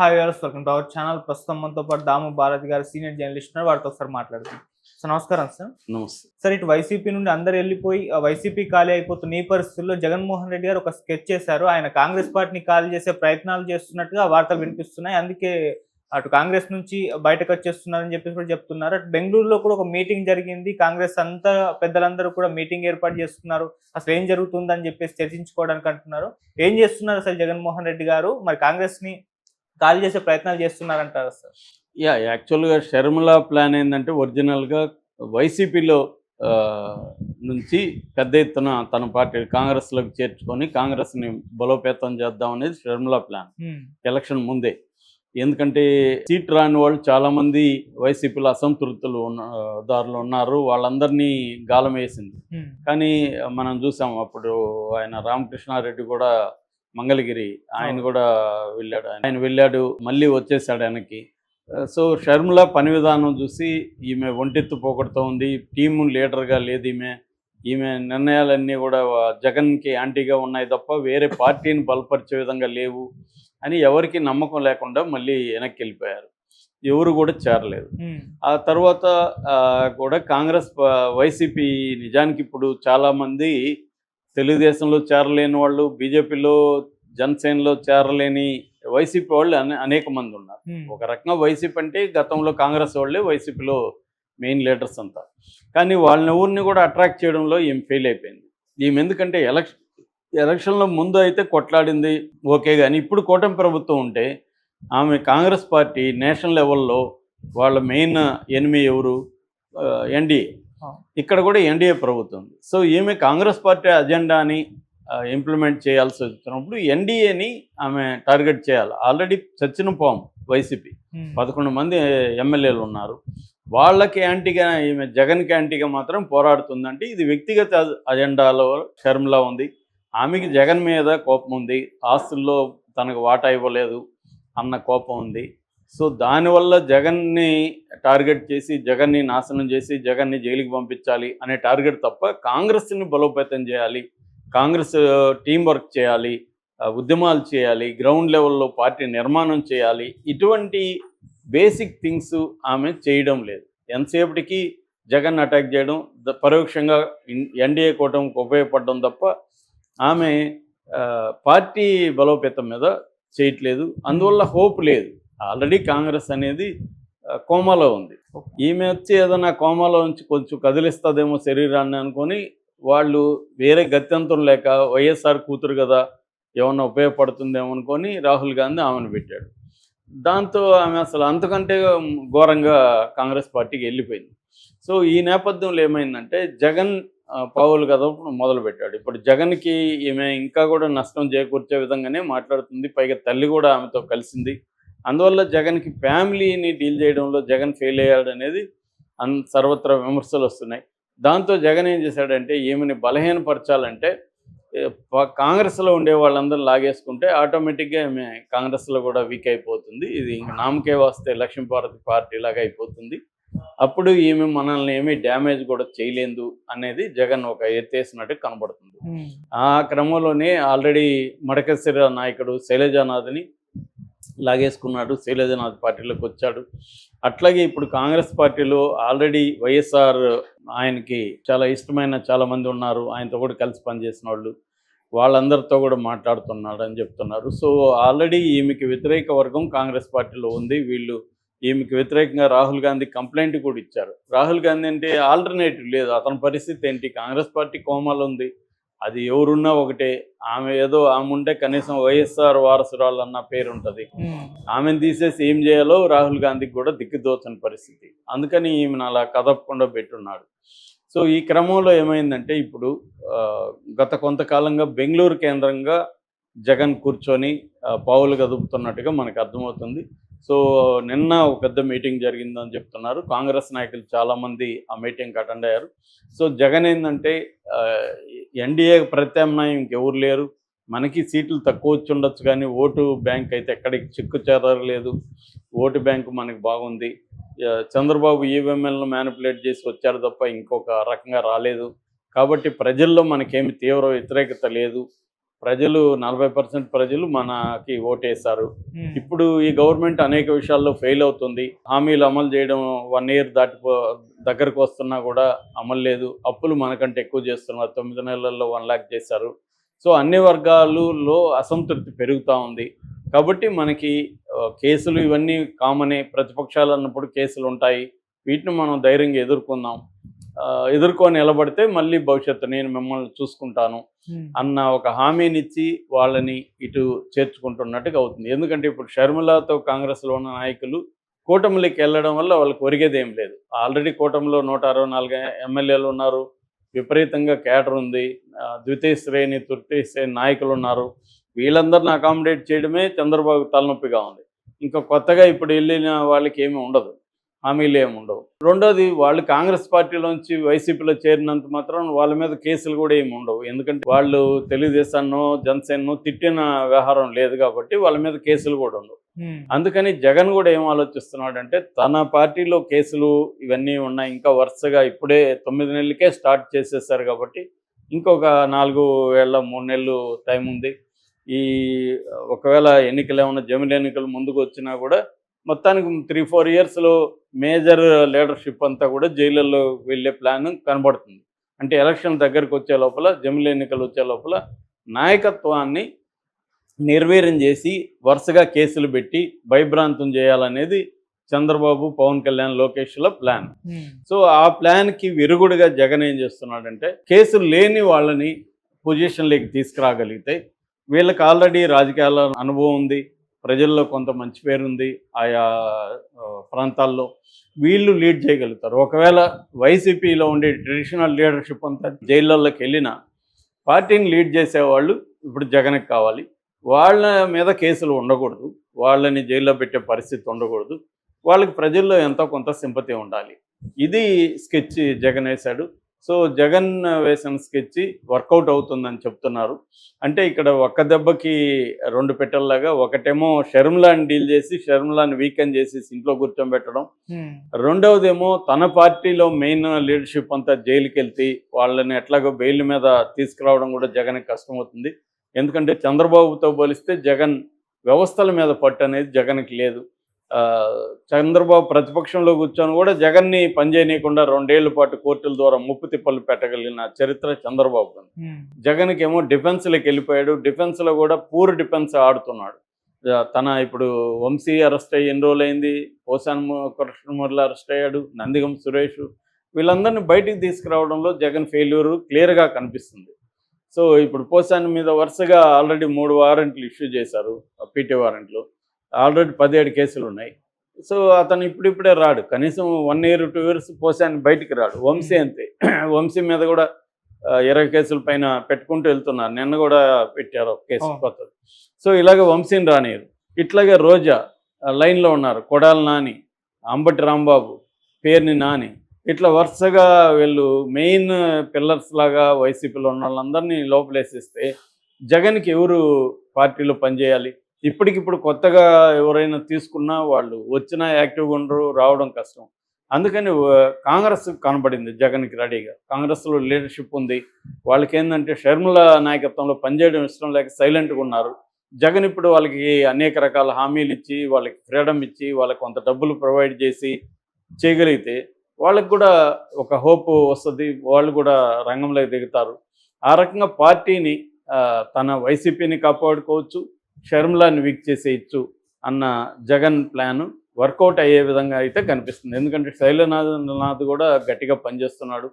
Hi viewers welcome to our channel. ప్రస్తుతం మనతో పాటు దాము భారతి గారు సీనియర్ జర్నలిస్ట్ ఉన్నారు. వారితో ఒకసారి మాట్లాడుతున్నాం సార్ నమస్కారం సార్. నమస్తే. సార్ ఇటు వైసీపీ నుండి అందరు వెళ్ళిపోయి వైసీపీ ఖాళీ అయిపోతున్న ఈ పరిస్థితుల్లో జగన్మోహన్ రెడ్డి గారు ఒక స్కెచ్ చేశారు. ఆయన కాంగ్రెస్ పార్టీని ఖాళీ చేసే ప్రయత్నాలు చేస్తున్నట్టుగా వార్తలు వినిపిస్తున్నాయి. అందుకే అటు కాంగ్రెస్ నుంచి బయటకు వచ్చేస్తున్నారని చెప్పేసి కూడా చెప్తున్నారు. అటు బెంగళూరులో కూడా ఒక మీటింగ్ జరిగింది. కాంగ్రెస్ అంతా పెద్దలందరూ కూడా మీటింగ్ ఏర్పాటు చేస్తున్నారు. అసలు ఏం జరుగుతుందని చెప్పేసి చర్చించుకోవడానికి అంటున్నారు. ఏం చేస్తున్నారు అసలు జగన్మోహన్ రెడ్డి గారు? మరి కాంగ్రెస్ని ఖాళీ చేసే ప్రయత్నాలు చేస్తున్నారంటారు సార్? యా యాక్చువల్గా షర్మిల ప్లాన్ ఏంటంటే ఒరిజినల్గా వైసీపీలో నుంచి పెద్ద ఎత్తున తన పార్టీ కాంగ్రెస్లోకి చేర్చుకొని కాంగ్రెస్ని బలోపేతం చేద్దాం అనేది షర్మిల ప్లాన్. ఎలక్షన్ ముందే. ఎందుకంటే సీట్ రాని వాళ్ళు చాలామంది వైసీపీలో అసంతృప్తులు ఉన్న దారులు ఉన్నారు. వాళ్ళందరినీ గాలం వేసింది కానీ మనం చూసాం అప్పుడు ఆయన రామకృష్ణారెడ్డి కూడా మంగళగిరి ఆయన. కూడా వెళ్ళాడు. ఆయన వెళ్ళాడు మళ్ళీ వచ్చేసాడు వెనక్కి సో షర్మిల పని విధానం చూసి ఈమె ఒంటెత్తు పోగొడుతూ ఉంది. టీము లీడర్గా లేదు ఈమె. ఈమె నిర్ణయాలన్నీ కూడా జగన్కి యాంటీగా ఉన్నాయి తప్ప వేరే పార్టీని బలపరిచే విధంగా లేవు అని ఎవరికి నమ్మకం లేకుండా మళ్ళీ వెనక్కి వెళ్ళిపోయారు. ఎవరు కూడా చేరలేదు. ఆ తర్వాత కూడా కాంగ్రెస్ వైసీపీ నిజానికి ఇప్పుడు చాలామంది తెలుగుదేశంలో చేరలేని వాళ్ళు బీజేపీలో జనసేనలో చేరలేని వైసీపీ వాళ్ళు అనే అనేక మంది ఉన్నారు. ఒక రకంగా వైసీపీ అంటే గతంలో కాంగ్రెస్ వాళ్ళే వైసీపీలో మెయిన్ లీడర్స్ అంతా. కానీ వాళ్ళని ఊరిని కూడా అట్రాక్ట్ చేయడంలో ఈమె ఫెయిల్ అయిపోయింది. ఈమె ఎందుకంటే ఎలక్షన్ ఎలక్షన్లో ముందు అయితే కొట్లాడింది ఓకే కానీ ఇప్పుడు కూటమి ప్రభుత్వం ఉంటే ఆమె కాంగ్రెస్ పార్టీ నేషనల్ లెవెల్లో వాళ్ళ మెయిన్ ఎనిమి ఎవరు? ఎన్డీఏ. ఇక్కడ కూడా ఎన్డీఏ ప్రభుత్వం ఉంది. సో ఈమె కాంగ్రెస్ పార్టీ అజెండాని ఇంప్లిమెంట్ చేయాల్సి వచ్చినప్పుడు ఎన్డీఏని ఆమె టార్గెట్ చేయాలి. ఆల్రెడీ చచ్చిన పాము వైసీపీ. పదకొండు మంది ఎమ్మెల్యేలు ఉన్నారు. వాళ్ళకి యాంటీగా ఈమె జగన్కి యాంటీగా మాత్రం పోరాడుతుందంటే ఇది వ్యక్తిగత అజెండాలో షర్మిలా ఉంది. ఆమెకి జగన్ మీద కోపం ఉంది. ఆస్తుల్లో తనకు వాటా ఇవ్వలేదు అన్న కోపం ఉంది. సో దానివల్ల జగన్ని టార్గెట్ చేసి జగన్ని నాశనం చేసి జగన్ని జైలుకి పంపించాలి అనే టార్గెట్ తప్ప కాంగ్రెస్ని బలోపేతం చేయాలి కాంగ్రెస్ టీం వర్క్ చేయాలి ఉద్యమాలు చేయాలి గ్రౌండ్ లెవెల్లో పార్టీ నిర్మాణం చేయాలి ఇటువంటి బేసిక్ థింగ్స్ ఆమె చేయడం లేదు. ఎంతసేపటికి జగన్ అటాక్ చేయడం పరోక్షంగా ఎన్డీఏ కూటమికి ఉపయోగపడడం తప్ప ఆమె పార్టీ బలోపేతం మీద చేయట్లేదు. అందువల్ల హోప్ లేదు. ఆల్రెడీ కాంగ్రెస్ అనేది కోమాలో ఉంది. ఈమె వచ్చి ఏదైనా కోమాలో నుంచి కొంచెం కదిలిస్తుందేమో శరీరాన్ని అనుకొని వాళ్ళు వేరే గత్యంతరం లేక వైఎస్ఆర్ కూతురు కదా ఏమన్నా ఉపయోగపడుతుందేమో అనుకొని రాహుల్ గాంధీ ఆమెను పెట్టాడు. దాంతో ఆమె అసలు అంతకంటే ఘోరంగా కాంగ్రెస్ పార్టీకి వెళ్ళిపోయింది. సో ఈ నేపథ్యంలో ఏమైందంటే జగన్ పావులు కదా మొదలు పెట్టాడు ఇప్పుడు జగన్కి ఈమె ఇంకా కూడా నష్టం చేకూర్చే విధంగానే మాట్లాడుతుంది. పైగా తల్లి కూడా ఆమెతో కలిసింది. అందువల్ల జగన్కి ఫ్యామిలీని డీల్ చేయడంలో జగన్ ఫెయిల్ అయ్యాడు అనేది అన్ సర్వత్రా విమర్శలు వస్తున్నాయి. దాంతో జగన్ ఏం చేశాడంటే ఈమెని బలహీనపరచాలంటే కాంగ్రెస్లో ఉండే వాళ్ళందరూ లాగేసుకుంటే ఆటోమేటిక్గా ఈమె కాంగ్రెస్లో కూడా వీక్ అయిపోతుంది. ఇది ఇంక నామకే వస్తే లక్ష్మీభారతి పార్టీ లాగా అయిపోతుంది. అప్పుడు ఈమె మనల్ని ఏమీ డ్యామేజ్ కూడా చేయలేదు అనేది జగన్ ఒక ఎత్తేసినట్టు కనబడుతుంది. ఆ క్రమంలోనే ఆల్రెడీ మడకశిర నాయకుడు శైలజానాథ్ని లాగేసుకున్నాడు శైలజనాథ్ పార్టీలోకి వచ్చాడు. అట్లాగే ఇప్పుడు కాంగ్రెస్ పార్టీలో ఆల్రెడీ వైఎస్ఆర్ ఆయనకి చాలా ఇష్టమైన చాలామంది ఉన్నారు. ఆయనతో కూడా కలిసి పనిచేసిన వాళ్ళు వాళ్ళందరితో కూడా మాట్లాడుతున్నాడు అని చెప్తున్నారు. సో ఆల్రెడీ ఈమెకి వ్యతిరేక వర్గం కాంగ్రెస్ పార్టీలో ఉంది. వీళ్ళు ఈమెకి వ్యతిరేకంగా రాహుల్ గాంధీ కంప్లైంట్ కూడా ఇచ్చారు. రాహుల్ గాంధీ అంటే ఆల్టర్నేటివ్ లేదు. అతని పరిస్థితి ఏంటి? కాంగ్రెస్ పార్టీ కోమాలు ఉంది. అది ఎవరున్నా ఒకటే. ఆమె ఏదో ఆమె ఉంటే కనీసం వైఎస్ఆర్ వారసురాలు అన్న పేరు ఉంటుంది. ఆమెను తీసేసి ఏం చేయాలో రాహుల్ గాంధీకి కూడా దిక్కుదోచని పరిస్థితి. అందుకని ఈమెను అలా కదపకుండా పెట్టున్నాడు. సో ఈ క్రమంలో ఏమైందంటే ఇప్పుడు గత కొంతకాలంగా బెంగళూరు కేంద్రంగా జగన్ కూర్చొని పావులు కదుపుతున్నట్టుగా మనకు అర్థమవుతుంది. సో నిన్న ఒక పెద్ద మీటింగ్ జరిగిందని చెప్తున్నారు. కాంగ్రెస్ నాయకులు చాలామంది ఆ మీటింగ్కి అటెండ్ అయ్యారు. సో జగన్ ఏంటంటే ఎన్డీఏ ప్రత్యామ్నాయం ఇంకెవరు లేరు. మనకి సీట్లు తక్కువ వచ్చి ఉండొచ్చు కానీ ఓటు బ్యాంక్ అయితే ఎక్కడికి చిక్కు చేరలేదు ఓటు బ్యాంకు మనకి బాగుంది. చంద్రబాబు ఈవీఎంఎల్ను మ్యానిపులేట్ చేసి వచ్చారు తప్ప ఇంకొక రకంగా రాలేదు. కాబట్టి ప్రజల్లో మనకేమి తీవ్ర వ్యతిరేకత లేదు. ప్రజలు నలభై పర్సెంట్ ప్రజలు మనకి ఓటేశారు. ఉమ్, ఇప్పుడు ఈ గవర్నమెంట్ అనేక విషయాల్లో ఫెయిల్ అవుతుంది. హామీలు అమలు చేయడం వన్ ఇయర్ దాటిపో దగ్గరకు వస్తున్నా కూడా అమలు లేదు. అప్పులు మనకంటే ఎక్కువ చేస్తున్నారు. తొమ్మిది నెలల్లో వన్ ల్యాక్ చేశారు. సో అన్ని వర్గాలలో అసంతృప్తి పెరుగుతూ ఉంది. కాబట్టి మనకి కేసులు ఇవన్నీ కామనే ప్రతిపక్షాలు అన్నప్పుడు కేసులు ఉంటాయి వీటిని మనం ధైర్యంగా ఎదుర్కొందాం. ఎదుర్కొని నిలబడితే మళ్ళీ భవిష్యత్తు నేను మిమ్మల్ని చూసుకుంటాను ఉమ్, అన్న ఒక హామీనిచ్చి వాళ్ళని ఇటు చేర్చుకుంటున్నట్టుగా అవుతుంది. ఎందుకంటే ఇప్పుడు షర్మిలతో కాంగ్రెస్లో ఉన్న నాయకులు కూటమిలోకి వెళ్ళడం వల్ల వాళ్ళకి ఒరిగేది ఏం లేదు. ఆల్రెడీ కూటమిలో నూట అరవై నాలుగు ఎమ్మెల్యేలు ఉన్నారు. విపరీతంగా కేటర్ ఉంది. ద్వితీయ శ్రేణి తృతీయ శ్రేణి నాయకులు ఉన్నారు. వీళ్ళందరిని అకామిడేట్ చేయడమే చంద్రబాబు తలనొప్పిగా ఉంది. ఇంకా కొత్తగా ఇప్పుడు వెళ్ళిన వాళ్ళకి ఏమీ ఉండదు. హామీలు ఏమి ఉండవు. రెండోది వాళ్ళు కాంగ్రెస్ పార్టీలోంచి వైసీపీలో చేరినంత మాత్రం వాళ్ళ మీద కేసులు కూడా ఏమి ఉండవు. ఎందుకంటే వాళ్ళు తెలుగుదేశాన్నో జనసేనో తిట్టిన వ్యవహారం లేదు కాబట్టి వాళ్ళ మీద కేసులు కూడా ఉండవు. అందుకని జగన్ కూడా ఏం ఆలోచిస్తున్నాడంటే తన పార్టీలో కేసులు ఇవన్నీ ఉన్నాయి. ఇంకా వరుసగా ఇప్పుడే తొమ్మిది నెలలకే స్టార్ట్ చేసేసారు కాబట్టి ఇంకొక నాలుగు ఏళ్ళ మూడు నెలలు టైం ఉంది. ఈ ఒకవేళ ఎన్నికలు ఏమైనా జమిలి ఎన్నికలు ముందుకు వచ్చినా కూడా మొత్తానికి త్రీ ఫోర్ ఇయర్స్లో మేజర్ లీడర్షిప్ అంతా కూడా జైళ్ళల్లో వెళ్ళే ప్లాన్ కనబడుతుంది. అంటే ఎలక్షన్ దగ్గరకు వచ్చే లోపల జమిలి ఎన్నికలు వచ్చే లోపల నాయకత్వాన్ని నిర్వీర్యం చేసి వరుసగా కేసులు పెట్టి భయభ్రాంతం చేయాలనేది చంద్రబాబు పవన్ కళ్యాణ్ లోకేష్ల ప్లాన్ ఉమ్, సో ఆ ప్లాన్కి విరుగుడుగా జగన్ ఏం చేస్తున్నాడంటే కేసులు లేని వాళ్ళని పొజిషన్లోకి తీసుకురాగలిగితే వీళ్ళకి ఆల్రెడీ రాజకీయాల అనుభవం ఉంది. ప్రజల్లో కొంత మంచి పేరుంది ఆయా ప్రాంతాల్లో వీళ్ళు లీడ్ చేయగలుగుతారు. ఒకవేళ వైసీపీలో ఉండే ట్రెడిషనల్ లీడర్షిప్ అంతా జైళ్ళల్లోకి వెళ్ళినా పార్టీని లీడ్ చేసేవాళ్ళు ఇప్పుడు జగన్కి కావాలి. వాళ్ళ మీద కేసులు ఉండకూడదు. వాళ్ళని జైల్లో పెట్టే పరిస్థితి ఉండకూడదు. వాళ్ళకి ప్రజల్లో ఎంతో కొంత సింపతి ఉండాలి. ఇది స్కెచ్ జగన్ వేశాడు. సో జగన్ వేసిన స్కెచ్ వర్కౌట్ అవుతుందని చెప్తున్నారు. అంటే ఇక్కడ ఒక్క దెబ్బకి రెండు పెట్టెల్లాగా ఒకటేమో షర్మిలాని డీల్ చేసి షర్మిలాని వీకెండ్ చేసి ఇంట్లో కూర్చోబెట్టడం. రెండవదేమో తన పార్టీలో మెయిన్ లీడర్షిప్ అంతా జైలుకి వెళ్తే వాళ్ళని ఎట్లాగో బెయిల్ మీద తీసుకురావడం కూడా జగన్కి కష్టమవుతుంది. ఎందుకంటే చంద్రబాబుతో పోలిస్తే జగన్ వ్యవస్థల మీద పట్టు అనేది జగన్కి లేదు. చంద్రబాబు ప్రతిపక్షంలో కూర్చొని కూడా జగన్ని పనిచేయనీయకుండా రెండేళ్ళ పాటు కోర్టుల ద్వారా ముప్పు తిప్పలు పెట్టగలిగిన చరిత్ర చంద్రబాబు ఉమ్, జగన్కి ఏమో డిఫెన్స్లోకి వెళ్ళిపోయాడు. డిఫెన్స్లో కూడా పూర్ డిఫెన్స్ ఆడుతున్నాడు. తన ఇప్పుడు వంశీ అరెస్ట్ అయ్యి ఎన్ని రోజులు అయింది? పోసాన్ కృష్ణమురళి అరెస్ట్ అయ్యాడు. నందిగం సురేష్ వీళ్ళందరినీ బయటికి తీసుకురావడంలో జగన్ ఫెయిల్యూర్ క్లియర్గా కనిపిస్తుంది. సో ఇప్పుడు పోసాన్ మీద వరుసగా ఆల్రెడీ మూడు వారెంట్లు ఇష్యూ చేశారు. పీటీ వారెంట్లు ఆల్రెడీ పదిహేడు కేసులు ఉన్నాయి. సో అతను ఇప్పుడిప్పుడే రాడు. కనీసం one year two years Posani బయటికి రాడు. వంశీ అంతే. వంశీ మీద కూడా ఇరవై కేసుల పైన పెట్టుకుంటూ వెళ్తున్నారు. నిన్న కూడా పెట్టారు ఒక కేసు. కొత్తది. సో ఇలాగ వంశీని రానియరు. ఇట్లాగే రోజా లైన్లో ఉన్నారు. కొడాలి నాని అంబటి రాంబాబు పేర్ని నాని. ఇట్లా వరుసగా వీళ్ళు మెయిన్ పిల్లర్స్ లాగా వైసీపీలో ఉన్న వాళ్ళందరినీ లోపలేసేస్తే జగన్కి ఎవరు పార్టీలో పనిచేయాలి? ఇప్పటికిప్పుడు కొత్తగా ఎవరైనా తీసుకున్నా వాళ్ళు వచ్చినా యాక్టివ్గా ఉండరు రావడం కష్టం. అందుకని కాంగ్రెస్ కనబడింది జగన్కి రెడీగా. కాంగ్రెస్లో లీడర్షిప్ ఉంది. వాళ్ళకి ఏంటంటే షర్మిల నాయకత్వంలో పనిచేయడం ఇష్టం లేక సైలెంట్గా ఉన్నారు. జగన్ ఇప్పుడు వాళ్ళకి అనేక రకాల హామీలు ఇచ్చి వాళ్ళకి ఫ్రీడమ్ ఇచ్చి వాళ్ళకి కొంత డబ్బులు ప్రొవైడ్ చేసి చేయగలిగితే వాళ్ళకి కూడా ఒక హోప్ వస్తుంది. వాళ్ళు కూడా రంగంలోకి దిగుతారు. ఆ రకంగా పార్టీని తన వైసీపీని కాపాడుకోవచ్చు. షర్మిలాని వీక్ చేసేయచ్చు అన్న జగన్ ప్లాన్ వర్కౌట్ అయ్యే విధంగా అయితే కనిపిస్తుంది. ఎందుకంటే శైలనాథ్ నాథ్ కూడా గట్టిగా పనిచేస్తున్నాడు.